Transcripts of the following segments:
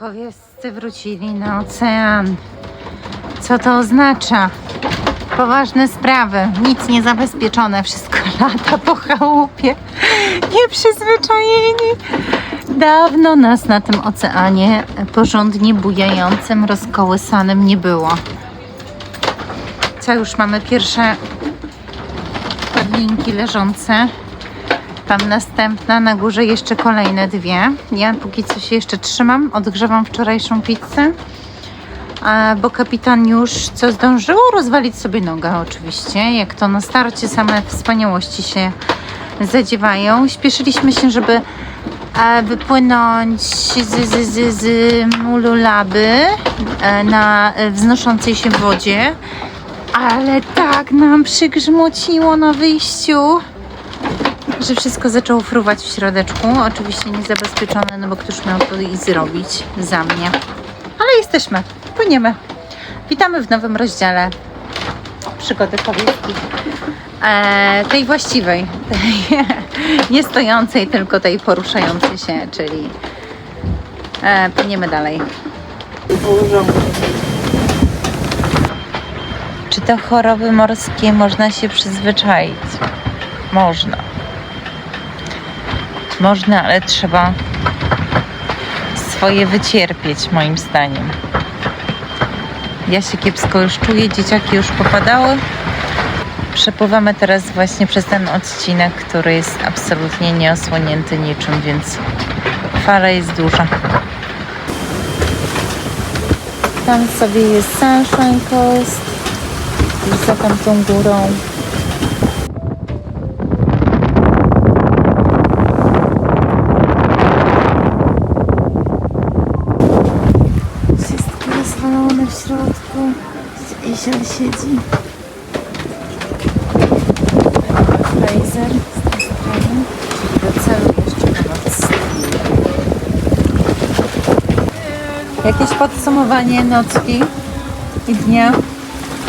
Naukowiec wrócili na ocean. Co to oznacza? Poważne sprawy, nic nie zabezpieczone, wszystko lata po chałupie. Nieprzyzwyczajeni. Dawno nas na tym oceanie porządnie bujającym, rozkołysanym nie było. Co już mamy pierwsze padlinki leżące. Tam następna, na górze jeszcze kolejne dwie. Ja póki co się jeszcze trzymam, odgrzewam wczorajszą pizzę. Bo kapitan już co zdążył rozwalić sobie nogę oczywiście, jak to na starcie same wspaniałości się zadziewają. Śpieszyliśmy się, żeby e, wypłynąć z, z, z, z Mululaby e, na e, wznoszącej się wodzie, ale tak nam przygrzmociło na wyjściu że wszystko zaczęło fruwać w środeczku. Oczywiście niezabezpieczone, no bo któż miał to i zrobić za mnie. Ale jesteśmy, płyniemy. Witamy w nowym rozdziale przygody powieści. E, tej właściwej, tej nie stojącej, tylko tej poruszającej się, czyli e, płyniemy dalej. Czy to choroby morskie można się przyzwyczaić? Można. Można, ale trzeba swoje wycierpieć, moim zdaniem. Ja się kiepsko już czuję, dzieciaki już popadały. Przepływamy teraz właśnie przez ten odcinek, który jest absolutnie nieosłonięty niczym, więc fala jest duża. Tam sobie jest Sunshine Coast, za tamtą górą. Wszystko rozwalone w środku. Jezior siedzi. Fraser z do celu jeszcze noc. Jakieś podsumowanie nocki i dnia?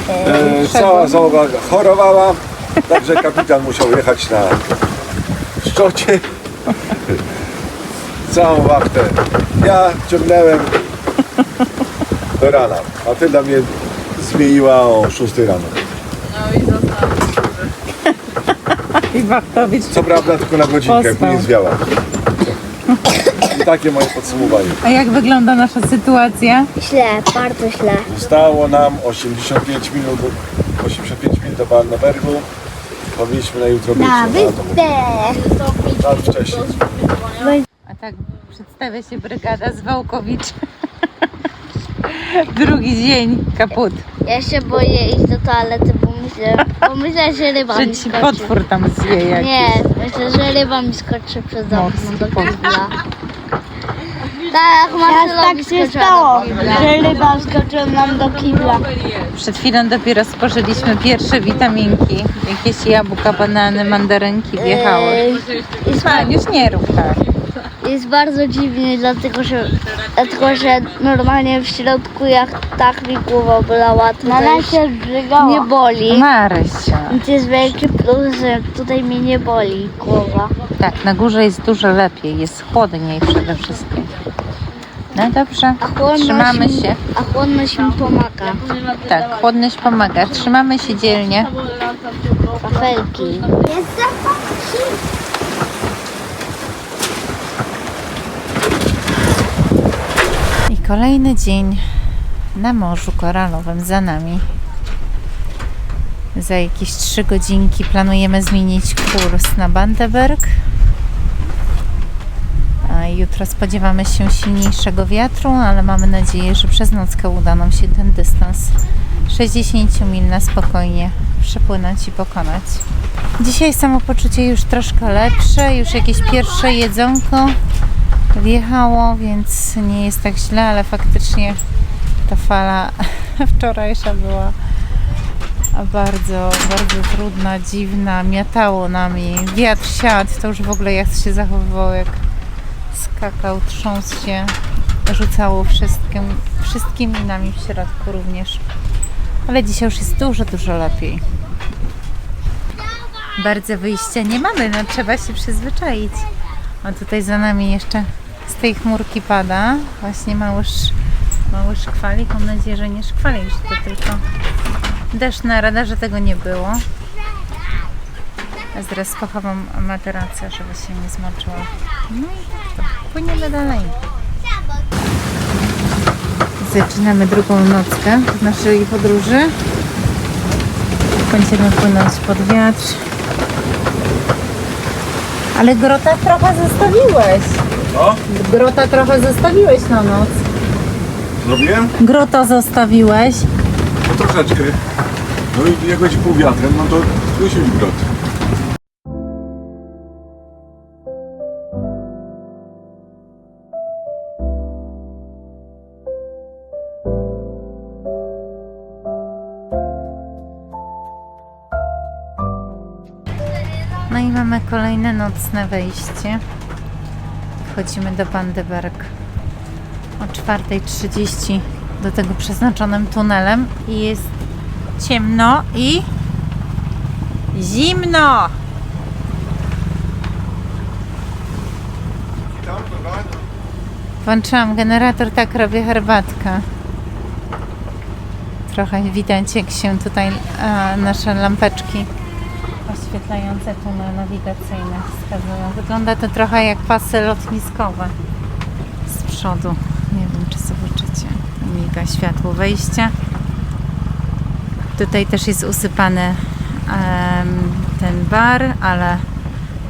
E, cała załoga chorowała, także kapitan musiał jechać na szczocie. Całą wachtę ja ciągnąłem do rana, a ty dla mnie zmieniła o 6 rano. I Wachtowicz. Co prawda tylko na godzinkę, Pospał. później zwiała. I takie moje podsumowanie. A jak wygląda nasza sytuacja? Źle, bardzo źle. Zostało nam 85 minut, 85 minut do Barnebergu. Powinniśmy na jutro być Na na wyspę. Czas wcześniej. A tak przedstawia się brygada z Wałkowicz. Drugi dzień kaput. Ja się boję iść do toalety, bo myślę, bo myślę że ryba Że mi ci skoczy. potwór tam zje jakiś. Nie, myślę, że ryba mi skoczy przez okno do potwór. kibla. Tak, Marcelowi skoczyła do kibla. że ryba skoczyła nam do kibla. Przed chwilą dopiero spożyliśmy pierwsze witaminki. Jakieś jabłka, banany, mandarynki wjechały. Jest, A, już nie rób tak. Jest bardzo dziwnie, dlatego że, dlatego, że normalnie w środku jak tak mi głowa bolała, to Mama się nie boli. Marysia. Więc jest wielki plus, że tutaj mnie nie boli głowa. Tak, na górze jest dużo lepiej, jest chłodniej przede wszystkim. No dobrze, A chłodność, trzymamy mi- się. A chłodność mi pomaga. Tak, chłodność pomaga. Trzymamy się dzielnie. Kafelki. I kolejny dzień na Morzu Koralowym za nami. Za jakieś 3 godzinki planujemy zmienić kurs na Bandeberg. Jutro spodziewamy się silniejszego wiatru, ale mamy nadzieję, że przez nockę uda nam się ten dystans 60 mil na spokojnie przepłynąć i pokonać. Dzisiaj samopoczucie już troszkę lepsze, już jakieś pierwsze jedzonko wjechało, więc nie jest tak źle, ale faktycznie ta fala wczorajsza była bardzo, bardzo trudna, dziwna, miatało nami, wiatr siadł, to już w ogóle jak się zachowywał, jak skakał, trząsł się, rzucało wszystkim, wszystkimi nami w środku również. Ale dzisiaj już jest dużo, dużo lepiej. Bardzo wyjścia nie mamy, no trzeba się przyzwyczaić. A tutaj za nami jeszcze Z tej chmurki pada. Właśnie mały, sz, mały szkwalik. Mam nadzieję, że nie szkwalik, że to tylko deszcz na radarze tego nie było. Zaraz pochowam materację, żeby się nie zmoczyła. No i tak to. Płyniemy dalej. Zaczynamy drugą nockę w naszej podróży. Będziemy płynąć pod wiatr. Ale grota trochę zostawiłeś. No, Grota trochę zostawiłeś na noc. zrobiłem? Grota zostawiłeś. No troszeczkę. No i jak będzie pół wiatrem, no to musi być grot. Mamy kolejne nocne wejście. Wchodzimy do Bandeberg o 4.30 do tego przeznaczonym tunelem i jest ciemno i zimno. Włączyłam generator, tak robię herbatkę. Trochę widać jak się tutaj e, nasze lampeczki oświetlające tunel nawigacyjny wskazują. Wygląda to trochę jak pasy lotniskowe z przodu. Nie wiem, czy zobaczycie. Miga światło wejścia. Tutaj też jest usypany em, ten bar, ale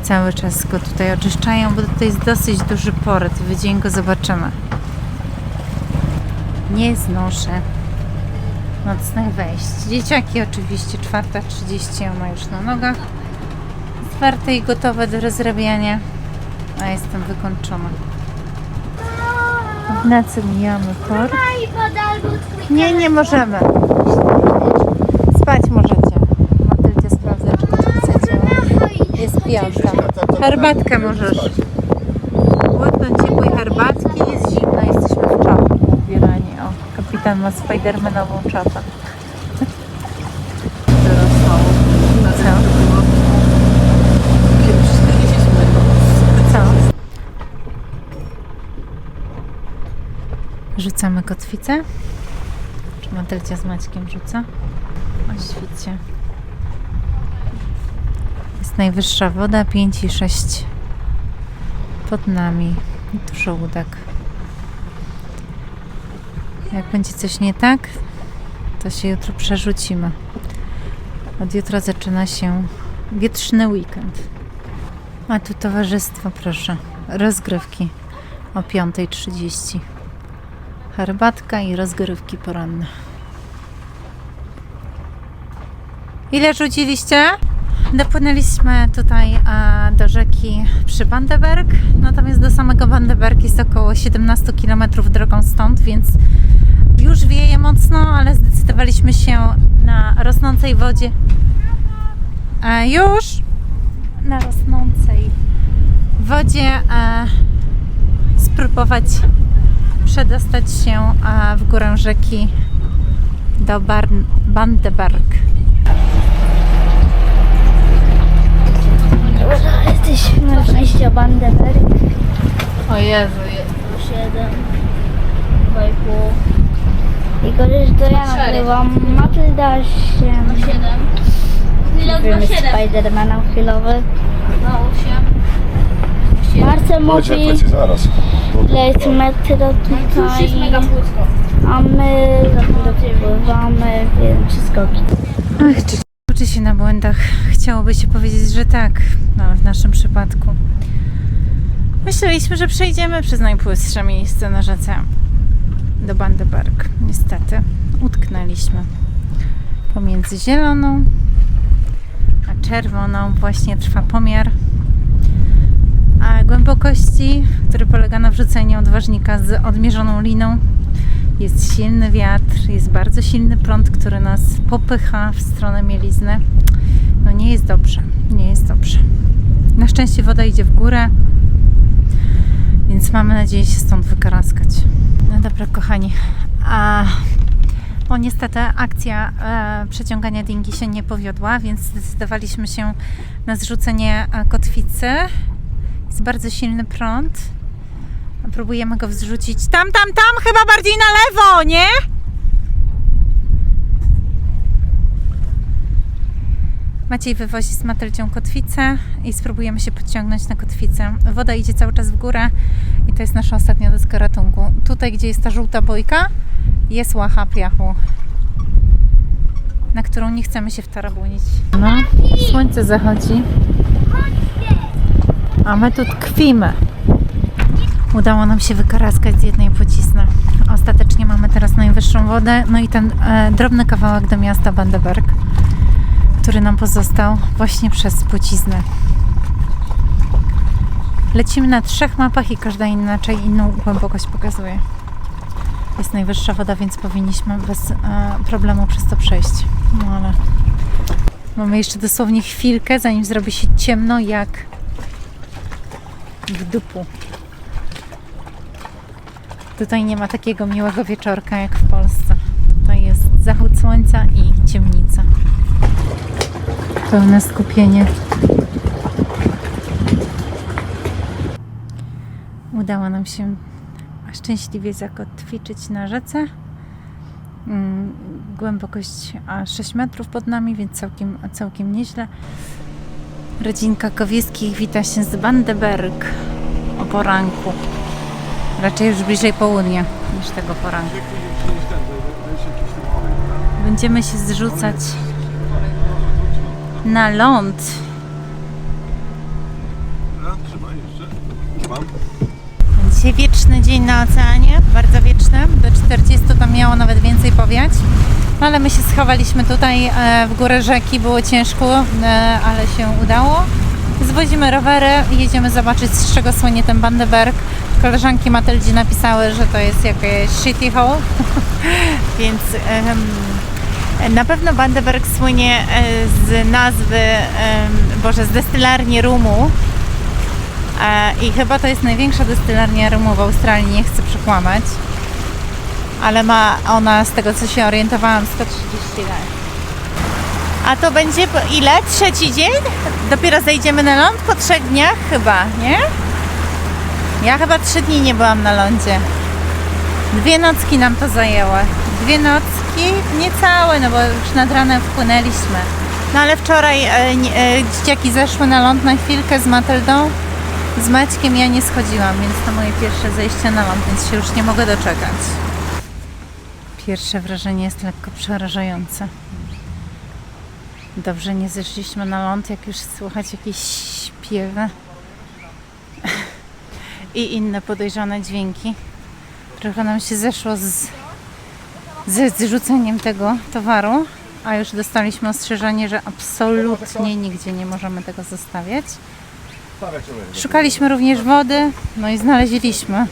cały czas go tutaj oczyszczają, bo tutaj jest dosyć duży port. W dzień go zobaczymy. Nie znoszę nocnych wejść. Dzieciaki oczywiście, 4.30 ona już na nogach. Zwarte i gotowe do rozrabiania. A jestem wykończona. W nocy mijamy port. Nie, nie możemy. Spać możecie. Matylcie sprawdza, czy działa. Jest piąta. Herbatkę możesz. Łyknąć ciepłej herbatki. Jest zimno, jesteśmy w czapie ubierani. Kapitan ma spidermanową czapę. Co? Co? Rzucamy kotwicę. Czy Matylcia z Maćkiem rzuca? O świcie. Jest najwyższa woda, 5,6 pod nami. Dużo łódek. Jak będzie coś nie tak, to się jutro przerzucimy. Od jutra zaczyna się wietrzny weekend. A tu towarzystwo, proszę. Rozgrywki o 5.30 herbatka i rozgrywki poranne. Ile rzuciliście? Dopłynęliśmy tutaj e, do rzeki przy Bandeberg, natomiast do samego Bandeberg jest około 17 km drogą stąd, więc już wieje mocno, ale zdecydowaliśmy się na rosnącej wodzie. E, już na rosnącej wodzie e, spróbować przedostać się w górę rzeki do Bandeberg. Dobra, jesteśmy w mieście Bandeberg. O Jezu, Plus jeden, dwa i pół. I to ja nagrywam. Matylda się... Siedem. Ile Film ma siedem? Spidermana chwilowy. No, osiem. Marcel mówi, Lecie, lecie, zaraz. ile jest metro Już jest mega tutaj, płytko. a my za chwilę pływamy, więc wszystko Ach, czy uczy się na błędach? Chciałoby się powiedzieć, że tak, no, ale w naszym przypadku. Myśleliśmy, że przejdziemy przez najpłystsze miejsce na rzece do Bandeberg. Niestety utknęliśmy pomiędzy zieloną a czerwoną. Właśnie trwa pomiar a głębokości, który polega na wrzuceniu odważnika z odmierzoną liną. Jest silny wiatr, jest bardzo silny prąd, który nas popycha w stronę mielizny. No nie jest dobrze, nie jest dobrze. Na szczęście woda idzie w górę, więc mamy nadzieję się stąd wykaraskać. No dobra, kochani. A, o niestety akcja e, przeciągania dingi się nie powiodła, więc zdecydowaliśmy się na zrzucenie e, kotwicy. Jest bardzo silny prąd. Próbujemy go wzrzucić. Tam, tam, tam, chyba bardziej na lewo, nie? Maciej wywozi z Matyldzią kotwicę i spróbujemy się podciągnąć na kotwicę. Woda idzie cały czas w górę i to jest nasza ostatnia deska ratunku. Tutaj, gdzie jest ta żółta bojka, jest łacha piachu, na którą nie chcemy się wtarabunić. No, słońce zachodzi, a my tu tkwimy. Udało nam się wykaraskać z jednej płcizny. Ostatecznie mamy teraz najwyższą wodę, no i ten e, drobny kawałek do miasta Bandeberg, który nam pozostał właśnie przez płciznę. Lecimy na trzech mapach i każda inaczej inną głębokość pokazuje. Jest najwyższa woda, więc powinniśmy bez e, problemu przez to przejść. No ale mamy jeszcze dosłownie chwilkę, zanim zrobi się ciemno jak w dupu. Tutaj nie ma takiego miłego wieczorka jak w Polsce. Tutaj jest zachód słońca i ciemnica. Pełne skupienie. Udało nam się szczęśliwie zakotwiczyć na rzece. Mm, Głębokość a 6 metrów pod nami, więc całkiem, całkiem nieźle. Rodzinka Kowieckich wita się z Bandeberg o poranku. Raczej już bliżej południa niż tego poranku. Będziemy się zrzucać na ląd. Dzisiaj wieczny dzień na oceanie, bardzo wieczny. Do 40 tam miało nawet więcej powiać. No ale my się schowaliśmy tutaj e, w górę rzeki, było ciężko, e, ale się udało. Zwozimy rowery i jedziemy zobaczyć z czego słynie ten Bandeberg. Koleżanki Mateldzi napisały, że to jest jakieś shitty hole, więc em, na pewno Bandeberg słynie e, z nazwy, Boże, z destylarni rumu. E, I chyba to jest największa destylarnia rumu w Australii, nie chcę przekłamać. Ale ma ona, z tego co się orientowałam, 130 lat. A to będzie po ile? Trzeci dzień? Dopiero zejdziemy na ląd po trzech dniach chyba, nie? Ja chyba trzy dni nie byłam na lądzie. Dwie nocki nam to zajęło. Dwie nocki, niecałe, no bo już nad ranem wpłynęliśmy. No ale wczoraj e, e, dzieciaki zeszły na ląd na chwilkę z Matyldą. Z Maćkiem ja nie schodziłam, więc to moje pierwsze zejście na ląd, więc się już nie mogę doczekać. Pierwsze wrażenie jest lekko przerażające. Dobrze nie zeszliśmy na ląd, jak już słychać jakieś śpiewy i inne podejrzane dźwięki. Trochę nam się zeszło z, ze zrzuceniem tego towaru, a już dostaliśmy ostrzeżenie, że absolutnie nigdzie nie możemy tego zostawiać. Szukaliśmy również wody, no i znaleźliśmy.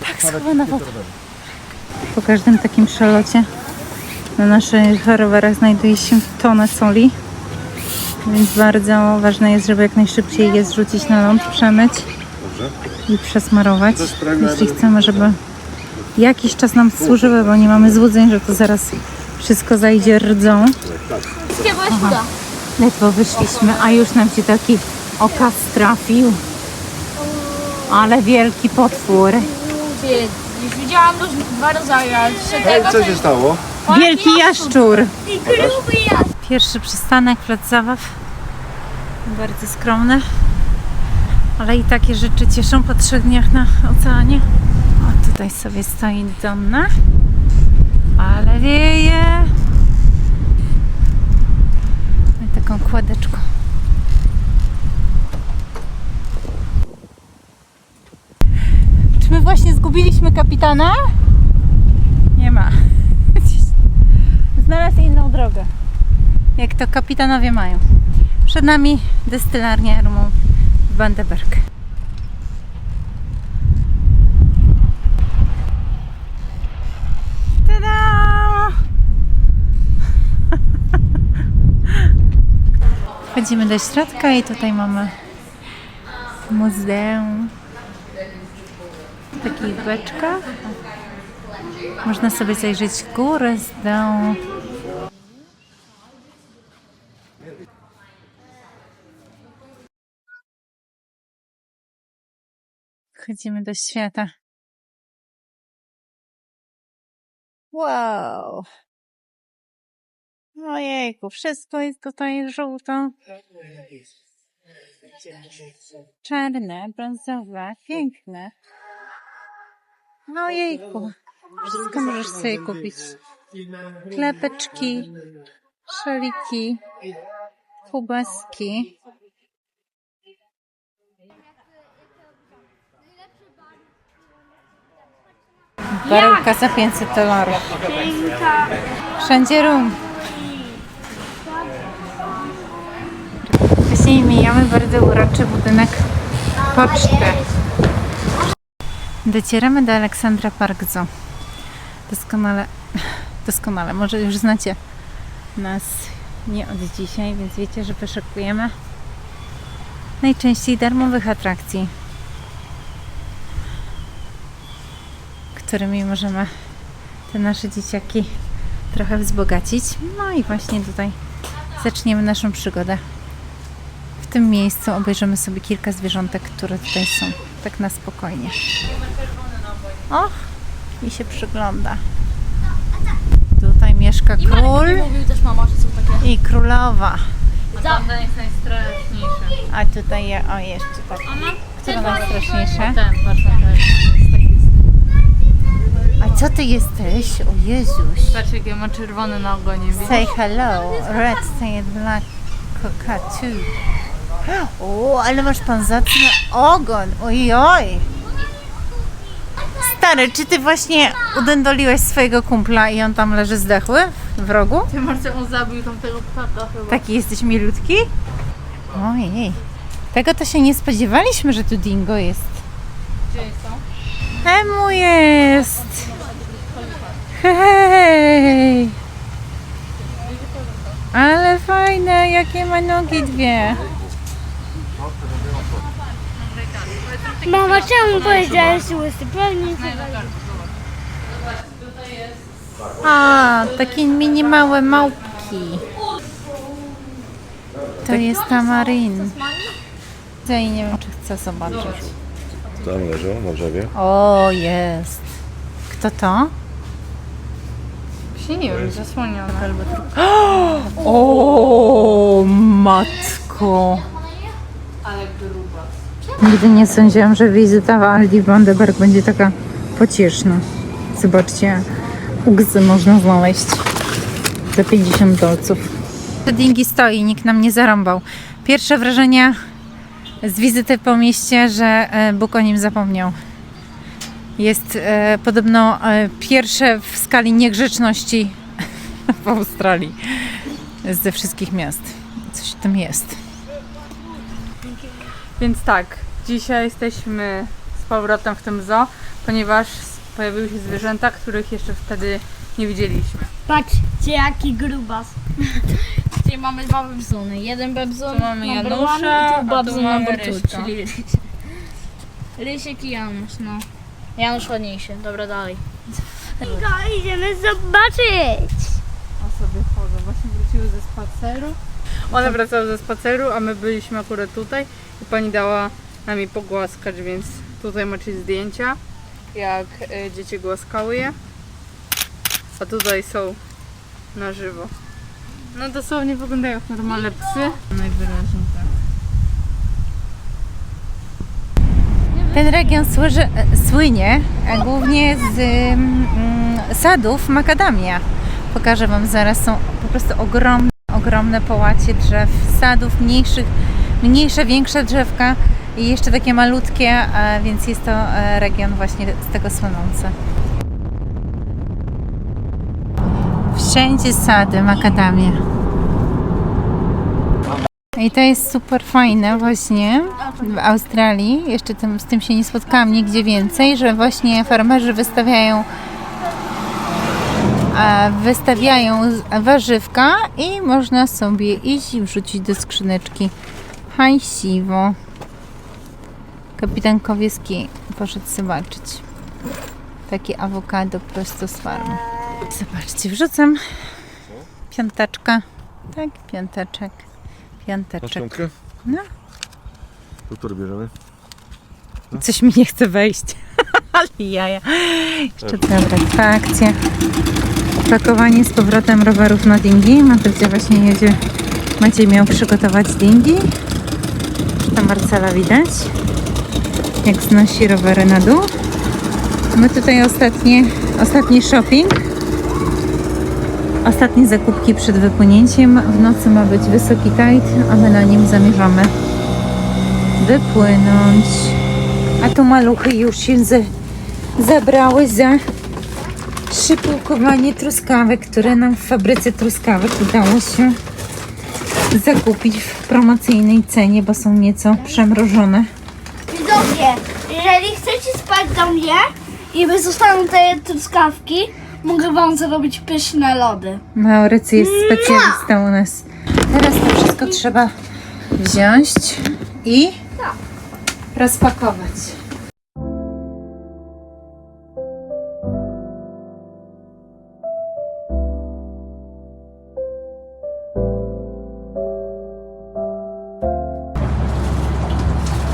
Tak, schowana woda. Po każdym takim przelocie na naszych rowerach znajduje się tonę soli, więc bardzo ważne jest, żeby jak najszybciej je zrzucić na ląd, przemyć Dobrze. i przesmarować, jeśli chcemy, żeby jakiś czas nam służyły, bo nie mamy złudzeń, że to zaraz wszystko zajdzie rdzą. Chuda. Ledwo wyszliśmy, a już nam się taki okaz trafił. Ale wielki potwór. Już widziałam już dwa rodzaje. Ej, tego co się stało? Wielki jaszczur. I gruby ja. Pierwszy przystanek, plac zabaw. Bardzo skromny. Ale i takie rzeczy cieszą po trzech dniach na oceanie. O, tutaj sobie stoi Donna. Ale wieje. I taką kładeczką. Czy my właśnie zgubiliśmy kapitana? Nie ma. Znalazł inną drogę. Jak to kapitanowie mają. Przed nami destylarnia rumu w Bandeberg. Tada! Wchodzimy do środka i tutaj mamy muzeum. W takich beczkach. Można sobie zajrzeć w górę z dołu. Wchodzimy do świata. Wow. Ojejku, wszystko jest tutaj żółto. Czarne, brązowe, piękne. Ojejku. Wszystko możesz sobie kupić. Klepeczki, szaliki, kubaski. Baryłka za 500 dolarów. Wszędzie rum. Wcześniej mijamy bardzo uroczy budynek poczty. Docieramy do Aleksandra Park. Doskonale, doskonale, może już znacie nas nie od dzisiaj, więc wiecie, że wyszukujemy najczęściej darmowych atrakcji, którymi możemy te nasze dzieciaki trochę wzbogacić. No i właśnie tutaj zaczniemy naszą przygodę. W tym miejscu obejrzymy sobie kilka zwierzątek, które tutaj są. Tak na spokojnie. Och, mi się przygląda. Tutaj mieszka król i królowa. Tamten jest najstraszniejszy. A tutaj o jeszcze tak. Które najstraszniejsze? Ten, patrz. A co ty jesteś? O Jezuś. Patrz jakie ma czerwony na ogonie, widzisz? Say hello, red say black cockatoo. O, ale masz pan zacny ogon, ojoj. Stary, czy ty właśnie udędoliłeś swojego kumpla i on tam leży zdechły w rogu? Ty Marce, on zabił tamtego ptaka chyba. Taki jesteś milutki? Ojej. Tego to się nie spodziewaliśmy, że tu dingo jest. Gdzie są? Emu jest! Hej! Ale fajne, jakie ma nogi dwie. Mama, czemu powiedziałeś łysy? Pewnie A, takie mini małe małpki. To jest tamarin. Ja i nie wiem, czy chcę zobaczyć. Tam leżą na drzewie. O, jest. Kto to? Się nie wiem, zasłonione. O, matko. Ale gruba. Nigdy nie sądziłam, że wizyta w Aldi Bandeberg będzie taka pocieszna. Zobaczcie, ugzy można znaleźć za 50 dolców. Dingi stoi, nikt nam nie zarąbał. Pierwsze wrażenie z wizyty po mieście, że e, Bóg o nim zapomniał. Jest e, podobno e, pierwsze w skali niegrzeczności w Australii ze wszystkich miast. Coś tam jest. Więc tak, dzisiaj jesteśmy z powrotem w tym zoo, ponieważ pojawiły się zwierzęta, których jeszcze wtedy nie widzieliśmy. Patrzcie, jaki grubas. Tutaj mamy dwa bebzuny. Jeden bebzun Tu mamy number Janusza, one, a tu mamy number two, Ryśka. czyli Rysiek. Rysiek i Janusz, no. Janusz ładniejszy. Dobra, dalej. Go, idziemy zobaczyć. A sobie chodzą, właśnie wróciły ze spaceru. One wracały ze spaceru, a my byliśmy akurat tutaj i pani dała nami pogłaskać, więc tutaj macie zdjęcia, jak y, dzieci głaskały je. A tutaj są na żywo. No dosłownie wyglądają jak normalne psy. Najwyraźniej tak. Ten region słyży, słynie głównie z mm, sadów makadamia. Pokażę Wam zaraz, są po prostu ogromne, ogromne połacie drzew, sadów mniejszych, mniejsze, większe drzewka i jeszcze takie malutkie, więc jest to e, region właśnie z tego słynący. Wszędzie sady, makadamie. I to jest super fajne właśnie w Australii. Jeszcze tym, z tym się nie spotkałam nigdzie więcej, że właśnie farmerzy wystawiają wystawiają warzywka i można sobie iść i wrzucić do skrzyneczki. Hajsiwo. Kapitan Kowieski poszedł zobaczyć. Takie awokado prosto z farmy. Zobaczcie, wrzucam. Piąteczka. Tak, piąteczek. Piąteczek. No. To który bierzemy? Coś mi nie chce wejść. Ale jaja. Jeszcze dobra, dwa akcje. Pakowanie z powrotem rowerów na dingi. Matylcia właśnie jedzie. Maciej miał przygotować dingi. Tam Marcela widać. Jak znosi rowery na dół. My tutaj ostatnie, ostatni shopping. Ostatnie zakupki przed wypłynięciem. W nocy ma być wysoki tide, a my na nim zamierzamy wypłynąć. A tu maluchy już się ze, zebrały za szypułkowanie truskawek, które nam w fabryce truskawek udało się zakupić w promocyjnej cenie, bo są nieco przemrożone. Widzowie, jeżeli chcecie spać do mnie i by zostaną te truskawki, mogę wam zrobić pyszne lody. Maurycy jest specjalistą u nas. Teraz to wszystko trzeba wziąć i rozpakować.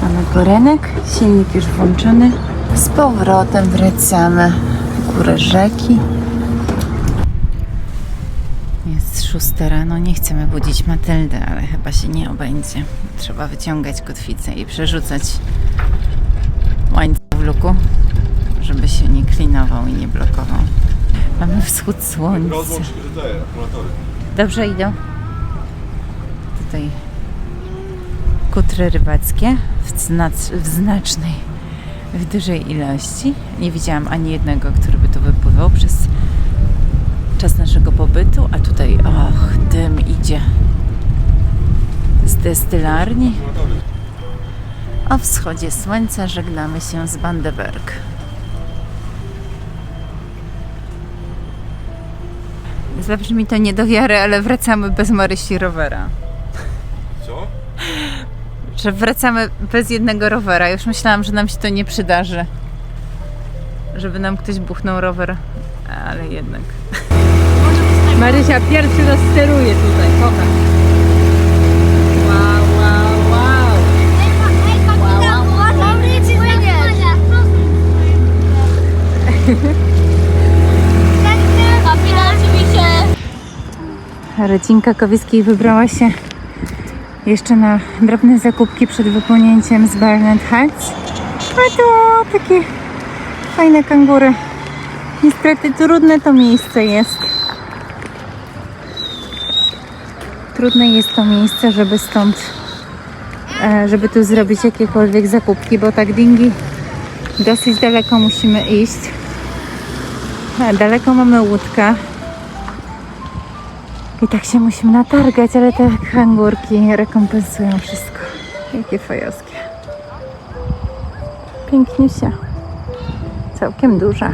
Mamy korenek, silnik już włączony. Z powrotem wracamy w górę rzeki. Jest szósta rano, nie chcemy budzić Matyldy, ale chyba się nie obędzie. Trzeba wyciągać kotwicę i przerzucać łańcuch w luku, żeby się nie klinował i nie blokował. Mamy wschód słońca. Dobrze idą. Tutaj kutry rybackie w, znac- w znacznej, w dużej ilości. Nie widziałam ani jednego, który by tu wypływał przez czas naszego pobytu, a tutaj, och, dym idzie z destylarni. O wschodzie słońca żegnamy się z Bandeberg. Zabrzmi to nie do wiary, ale wracamy bez Marysi rowera. Co? Że wracamy bez jednego rowera. Już myślałam, że nam się to nie przydarzy. Żeby nam ktoś buchnął rower, ale jednak. Marysia pierwszy raz steruje tutaj, pokaż. Wow, wow, wow. Kapila oczywiście. Rodzinka Kowieskiej wybrała się jeszcze na drobne zakupki przed wypłynięciem z Barnett Heights. A to takie fajne kangury. Niestety trudne to miejsce jest. Trudne jest to miejsce, żeby stąd, e, żeby tu zrobić jakiekolwiek zakupki, bo tak dingi dosyć daleko musimy iść. A daleko mamy łódkę. I tak się musimy natargać, ale te kangurki rekompensują wszystko. Jakie fajowskie. Piękniusia. Całkiem duża.